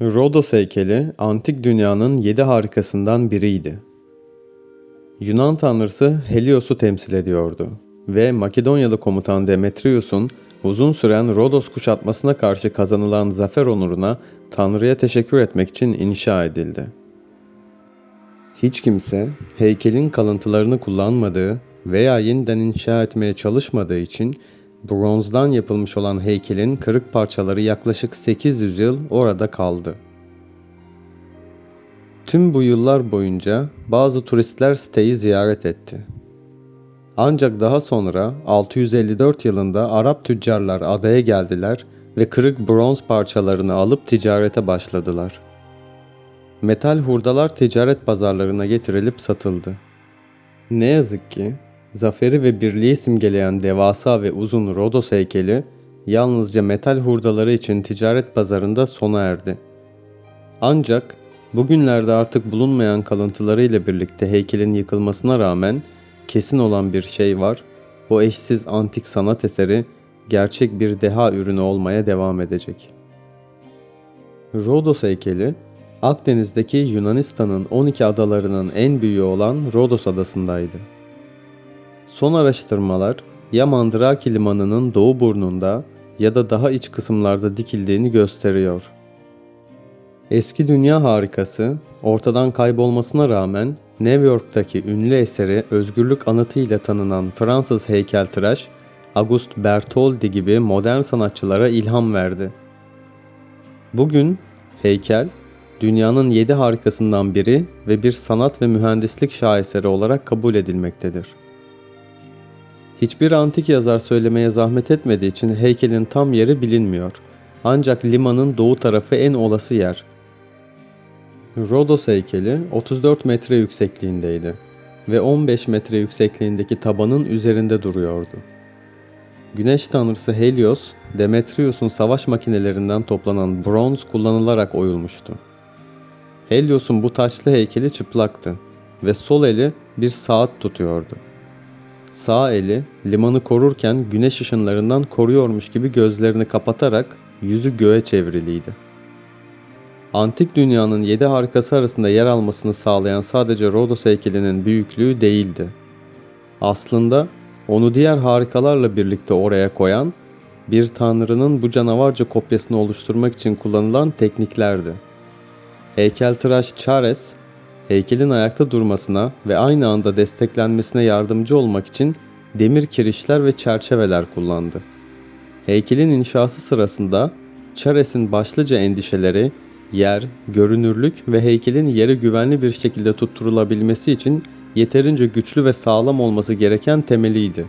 Rodos heykeli antik dünyanın yedi harikasından biriydi. Yunan tanrısı Helios'u temsil ediyordu ve Makedonyalı komutan Demetrius'un uzun süren Rodos kuşatmasına karşı kazanılan zafer onuruna tanrıya teşekkür etmek için inşa edildi. Hiç kimse heykelin kalıntılarını kullanmadığı veya yeniden inşa etmeye çalışmadığı için bronzdan yapılmış olan heykelin kırık parçaları yaklaşık 800 yıl orada kaldı. Tüm bu yıllar boyunca bazı turistler siteyi ziyaret etti. Ancak daha sonra 654 yılında Arap tüccarlar adaya geldiler ve kırık bronz parçalarını alıp ticarete başladılar. Metal hurdalar ticaret pazarlarına getirilip satıldı. Ne yazık ki zaferi ve birliği simgeleyen devasa ve uzun Rodos heykeli yalnızca metal hurdaları için ticaret pazarında sona erdi. Ancak bugünlerde artık bulunmayan kalıntılarıyla birlikte heykelin yıkılmasına rağmen kesin olan bir şey var. Bu eşsiz antik sanat eseri gerçek bir deha ürünü olmaya devam edecek. Rodos heykeli Akdeniz'deki Yunanistan'ın 12 adalarının en büyüğü olan Rodos adasındaydı. Son araştırmalar ya Mandraki limanının doğu burnunda ya da daha iç kısımlarda dikildiğini gösteriyor. Eski dünya harikası ortadan kaybolmasına rağmen New York'taki ünlü eseri özgürlük anıtı ile tanınan Fransız heykeltıraş Auguste Bertoldi gibi modern sanatçılara ilham verdi. Bugün heykel dünyanın yedi harikasından biri ve bir sanat ve mühendislik şaheseri olarak kabul edilmektedir. Hiçbir antik yazar söylemeye zahmet etmediği için heykelin tam yeri bilinmiyor. Ancak limanın doğu tarafı en olası yer. Rodos heykeli 34 metre yüksekliğindeydi ve 15 metre yüksekliğindeki tabanın üzerinde duruyordu. Güneş tanrısı Helios, Demetrius'un savaş makinelerinden toplanan bronz kullanılarak oyulmuştu. Helios'un bu taşlı heykeli çıplaktı ve sol eli bir saat tutuyordu. Sağ eli limanı korurken güneş ışınlarından koruyormuş gibi gözlerini kapatarak yüzü göğe çevriliydi. Antik dünyanın yedi harikası arasında yer almasını sağlayan sadece Rodos heykelinin büyüklüğü değildi. Aslında onu diğer harikalarla birlikte oraya koyan bir tanrının bu canavarca kopyasını oluşturmak için kullanılan tekniklerdi. Heykeltıraş Chares, heykelin ayakta durmasına ve aynı anda desteklenmesine yardımcı olmak için demir kirişler ve çerçeveler kullandı. Heykelin inşası sırasında Chares'in başlıca endişeleri yer, görünürlük ve heykelin yere güvenli bir şekilde tutturulabilmesi için yeterince güçlü ve sağlam olması gereken temeliydi.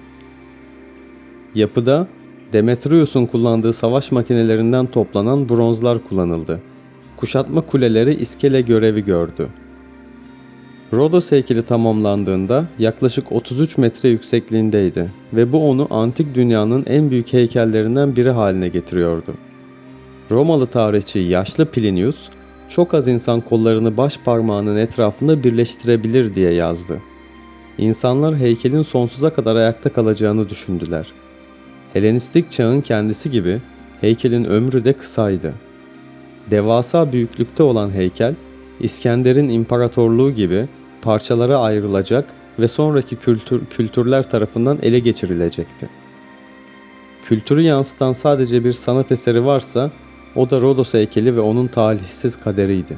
Yapıda Demetrius'un kullandığı savaş makinelerinden toplanan bronzlar kullanıldı. Kuşatma kuleleri iskele görevi gördü. Rodos heykeli tamamlandığında yaklaşık 33 metre yüksekliğindeydi ve bu onu antik dünyanın en büyük heykellerinden biri haline getiriyordu. Romalı tarihçi yaşlı Plinius, çok az insan kollarını baş parmağının etrafında birleştirebilir diye yazdı. İnsanlar heykelin sonsuza kadar ayakta kalacağını düşündüler. Helenistik çağın kendisi gibi heykelin ömrü de kısaydı. Devasa büyüklükte olan heykel, İskender'in imparatorluğu gibi parçalara ayrılacak ve sonraki kültür, kültürler tarafından ele geçirilecekti. Kültürü yansıtan sadece bir sanat eseri varsa o da Rodos heykeli ve onun talihsiz kaderiydi.